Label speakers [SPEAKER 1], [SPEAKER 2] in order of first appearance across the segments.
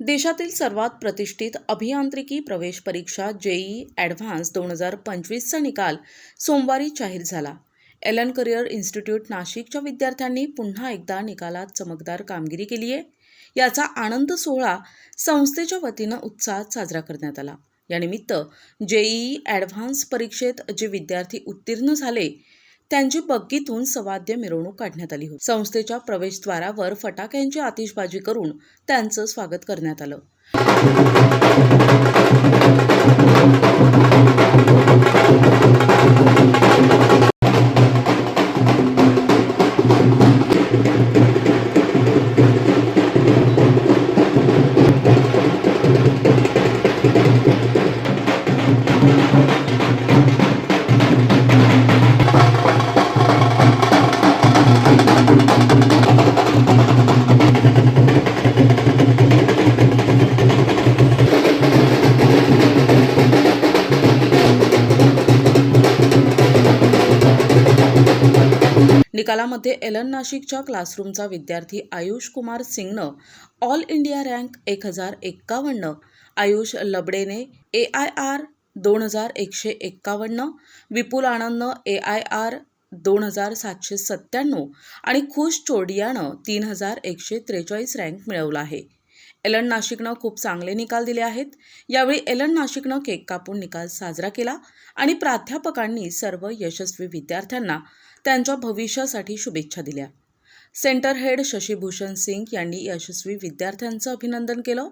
[SPEAKER 1] देशातील सर्वात प्रतिष्ठित अभियांत्रिकी प्रवेश परीक्षा जेई ॲडव्हान्स दोन हजार पंचवीसचा निकाल सोमवारी जाहीर झाला. एलन करिअर इन्स्टिट्यूट नाशिकच्या विद्यार्थ्यांनी पुन्हा एकदा निकालात चमकदार कामगिरी केली आहे. याचा आनंद सोहळा संस्थेच्या वतीनं उत्साहात साजरा करण्यात आला. यानिमित्त जेईई ॲडव्हान्स परीक्षेत जे विद्यार्थी उत्तीर्ण झाले त्यांची बग्गीतून सवाद्य मिरवणूक काढण्यात आली होती. संस्थेच्या प्रवेशद्वारावर फटाक्यांची आतिषबाजी करून त्यांचं स्वागत करण्यात आलं. निकालामध्ये एलन नाशिकच्या क्लासरूमचा विद्यार्थी आयुष कुमार सिंगनं ऑल इंडिया रँक एक हजार एक्कावन्न आयुष लबडेने ए आय आर दोन हजार एकशे एक्कावन्न विपुल आनंदनं ए आय आर दोन हजार सातशे सत्त्याण्णव आणि खुश चोडियानं तीन हजार एकशे त्रेचाळीस रँक मिळवला आहे. एलन नाशिकनं खूप चांगले निकाल दिले आहेत. यावेळी एलन नाशिकनं केक कापून निकाल साजरा केला आणि प्राध्यापकांनी सर्व यशस्वी विद्यार्थ्यांना त्यांच्या भविष्यासाठी शुभेच्छा दिल्या. सेंटर हेड शशीभूषण सिंग यांनी यशस्वी विद्यार्थ्यांचं अभिनंदन केलं.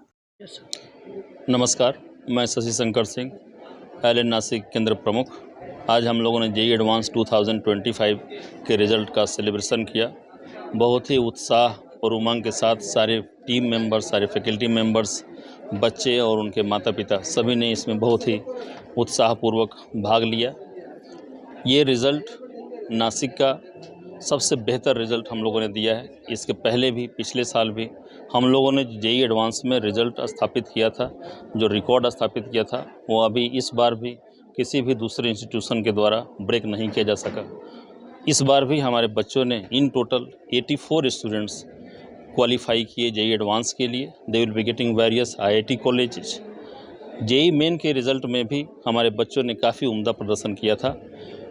[SPEAKER 2] नमस्कार, मैं शशि शंकर सिंह एल एन नासिक केंद्र प्रमुख. आज हम लोगों ने जेई एडवांस 2025 के रिज़ल्ट का सेलिब्रेशन किया। बहुत ही उत्साह और उमंग के साथ सारे टीम मेंबर्स सारे फैकल्टी मेंबर्स बच्चे और उनके माता पिता सभी ने इसमें बहुत ही उत्साहपूर्वक भाग लिया। ये रिज़ल्ट नासिक का सबसे बेहतर रिज़ल्ट हम लोगों ने दिया है। इसके पहले भी, पिछले साल भी हम लोगों ने जेई एडवांस में रिज़ल्ट स्थापित किया था, जो रिकॉर्ड स्थापित किया था, वो अभी इस बार भी किसी भी दूसरे इंस्टीट्यूशन के द्वारा ब्रेक नहीं किया जा सका। इस बार भी हमारे बच्चों ने इन टोटल 84 स्टूडेंट्स क्वालिफाई किए जेई एडवांस के लिए। They will be getting various IIT colleges JEE main के रिज़ल्ट में भी हमारे बच्चों ने काफ़ी उम्दा प्रदर्शन किया था।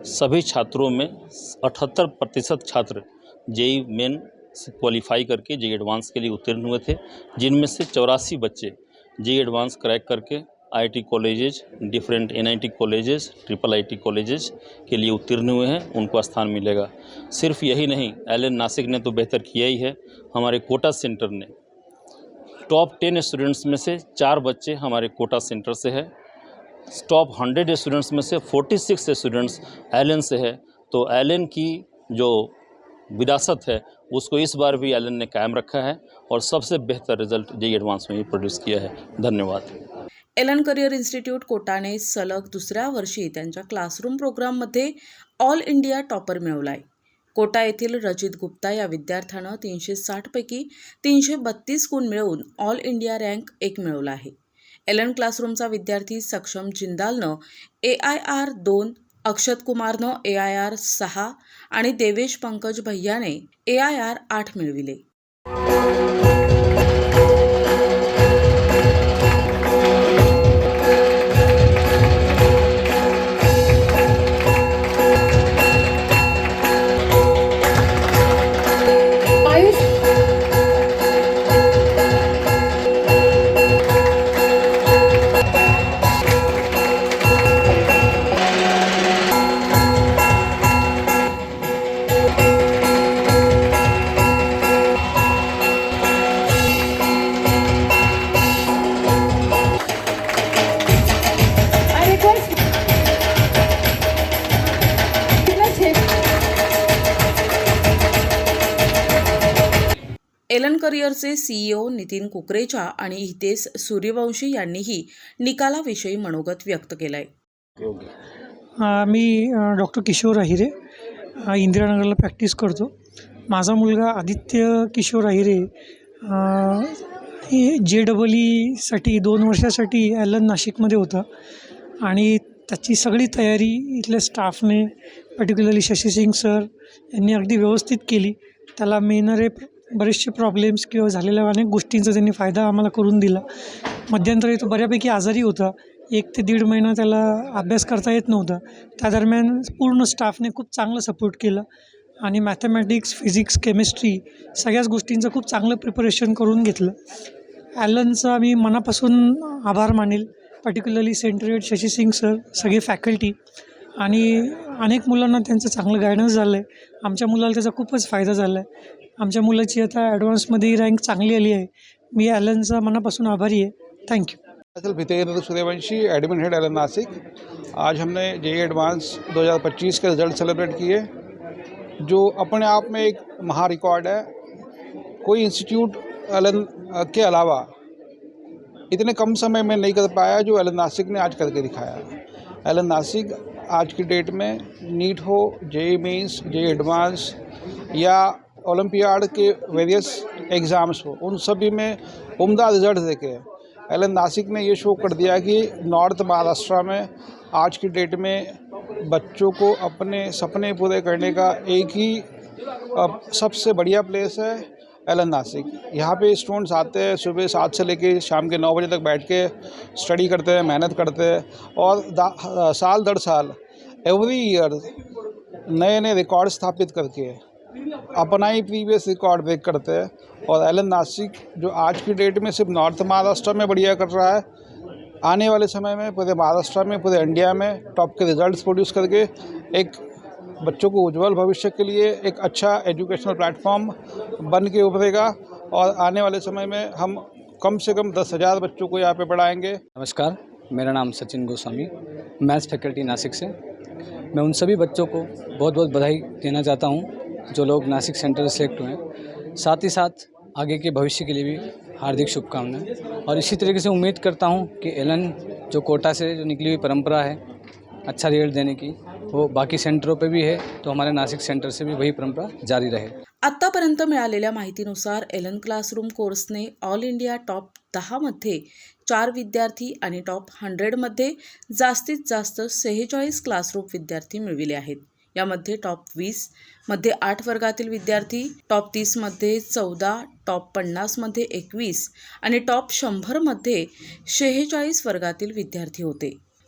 [SPEAKER 2] सभी छात्रों में अठहत्तर प्रतिशत छात्र जेई मेन से क्वालिफाई करके जेई एडवांस के लिए उत्तीर्ण हुए थे, जिनमें से चौरासी बच्चे जे एडवांस क्रैक करके IIT colleges different NIT colleges triple IIT colleges के लिए उत्तीर्ण हुए हैं, उनको स्थान मिलेगा। सिर्फ़ यही नहीं एल नासिक ने तो बेहतर किया ही है। हमारे कोटा सेंटर ने। टॉप टेन स्टूडेंट्स में से चार बच्चे हमारे कोटा सेंटर से है। टॉप हंड्रेड स्टूडेंट्स में से फोर्टी सिक्स स्टूडेंट्स एल से है। तो एल की जो विरासत है, उसको इस बार भी एल ने कायम रखा है और सबसे बेहतर रिज़ल्ट जेई एडवांस में ही प्रोड्यूस किया है। धन्यवाद।
[SPEAKER 1] एलन करिअर इन्स्टिट्यूट कोटाने सलग दुसऱ्या वर्षी क्लासरूम प्रोग्राममध्ये ऑल इंडिया टॉपर मिळवलाय. कोटा येथील रजित गुप्ता या विद्यार्थ्यानं तीनशे साठपैकी तीनशे बत्तीस गुण मिळवून ऑल इंडिया रँक एक मिळवला आहे. एलन क्लासरूमचा विद्यार्थी सक्षम जिंदालनं ए आय आर दोन अक्षत कुमारनं ए आय आर सहा आणि देवेश पंकज भैयाने ए आय आर आठ मिळविले. एलन करिअरचे सीईओ नितीन कुकरेचा आणि हितेश सूर्यवंशी यांनीही निकालाविषयी मनोगत व्यक्त केलंय.
[SPEAKER 3] अ, मी डॉक्टर किशोर अहिरे इंदिरानगरला प्रॅक्टिस करतो. माझा मुलगा आदित्य किशोर अहिरे हे जे डबल ईसाठी दोन वर्षासाठी ॲलन नाशिकमध्ये होता आणि त्याची सगळी तयारी इथल्या स्टाफने पर्टिक्युलरली शशी सिंग सर यांनी अगदी व्यवस्थित केली. त्याला मिळणारे बरेचसे प्रॉब्लेम्स किंवा झालेल्या अनेक गोष्टींचा त्यांनी फायदा आम्हाला करून दिला. मध्यंतरी तो बऱ्यापैकी आजारी होता. एक ते दीड महिना त्याला अभ्यास करता येत नव्हता. त्या दरम्यान पूर्ण स्टाफने खूप चांगलं सपोर्ट केलं. आणि मॅथमॅटिक्स फिजिक्स केमिस्ट्री सगळ्याच गोष्टींचं खूप चांगलं प्रिपरेशन करून घेतलं. ॲलनचा मी मनापासून आभार मानेल. पर्टिक्युलरली सेंट्रेड शशी सिंग सर सगळे फॅकल्टी आणि अनेक त्यांचं चांगलं आहे आमच्या मुलाला त्याचा खूपच फ़ायदा झाला आहे आमच्या मुलाची आता ॲडव्हान्समध्ये रँक चांगली आली आहे. मी ॲलनचा मनापासून आभारी आहे. थँक्यू
[SPEAKER 4] असल भितेंद्र Suryavanshi admin head Allen Nashik. आज हमने जे एडवांस 2025 के रिज़ल्ट सेलिब्रेट किए, जो अपने आप में एक महा रिकॉर्ड है। कोई इंस्टीट्यूट एलन के अलावा इतने कम समय में नहीं कर पाया जो एलन नासिक ने आज करके दिखाया। एलन नासिक आज की डेट में नीट हो जे मीन्स जे एडवांस या ओलंपियाड के वेरियस एग्ज़ाम्स हो, उन सभी में उम्दा रिज़ल्ट देके एल नासिक ने ये शो कर दिया कि नॉर्थ महाराष्ट्र में आज की डेट में बच्चों को अपने सपने पूरे करने का एक ही सबसे बढ़िया प्लेस है। एल एन नासिक यहाँ पे स्टूडेंट्स आते हैं सुबह सात से लेके शाम के नौ बजे तक बैठ के स्टडी करते हैं, मेहनत करते हैं और साल दर साल एवरी ईयर नए नए रिकॉर्ड स्थापित करके अपना ही प्रीवियस रिकॉर्ड ब्रेक करते हैं और एल एन नासिक जो आज की डेट में सिर्फ़ नॉर्थ महाराष्ट्र में बढ़िया कर रहा है, आने वाले समय में पूरे महाराष्ट्र में, पूरे इंडिया में टॉप के रिजल्ट्स प्रोड्यूस करके एक बच्चों को उज्जवल भविष्य के लिए एक अच्छा एजुकेशनल प्लेटफॉर्म बन के उभरेगा और आने वाले समय में हम कम से कम दस हज़ार बच्चों को यहाँ पे पढ़ाएँगे।
[SPEAKER 5] नमस्कार, मेरा नाम सचिन गोस्वामी, मैथ्स फैकल्टी नासिक से। मैं उन सभी बच्चों को बहुत बहुत बधाई देना चाहता हूँ जो लोग नासिक सेंटर सेलेक्ट हुए हैं। साथ ही साथ आगे के भविष्य के लिए भी हार्दिक शुभकामनाएँ। और इसी तरीके से उम्मीद करता हूँ कि एलन जो कोटा से जो निकली हुई परंपरा है अच्छा रिज़ल्ट देने की वो बाकी सेंटरों पे भी है तो हमारे नासिक सेंटर से भी वही परंपरा जारी रहे।
[SPEAKER 1] आत्तापर्यंत मिळालेल्या माहितीनुसार एलन क्लासरूम कोर्सने ऑल इंडिया टॉप दहामध्ये चार विद्यार्थी आणि टॉप हंड्रेडमध्ये जास्तीत जास्त सेहेचाळीस क्लासरूम विद्यार्थी मिळविले आहेत. यामध्ये टॉप वीसमध्ये आठ वर्गातील विद्यार्थी टॉप तीसमध्ये चौदा टॉप पन्नासमध्ये एकवीस आणि टॉप शंभरमध्ये शेहेचाळीस वर्गातील विद्यार्थी होते.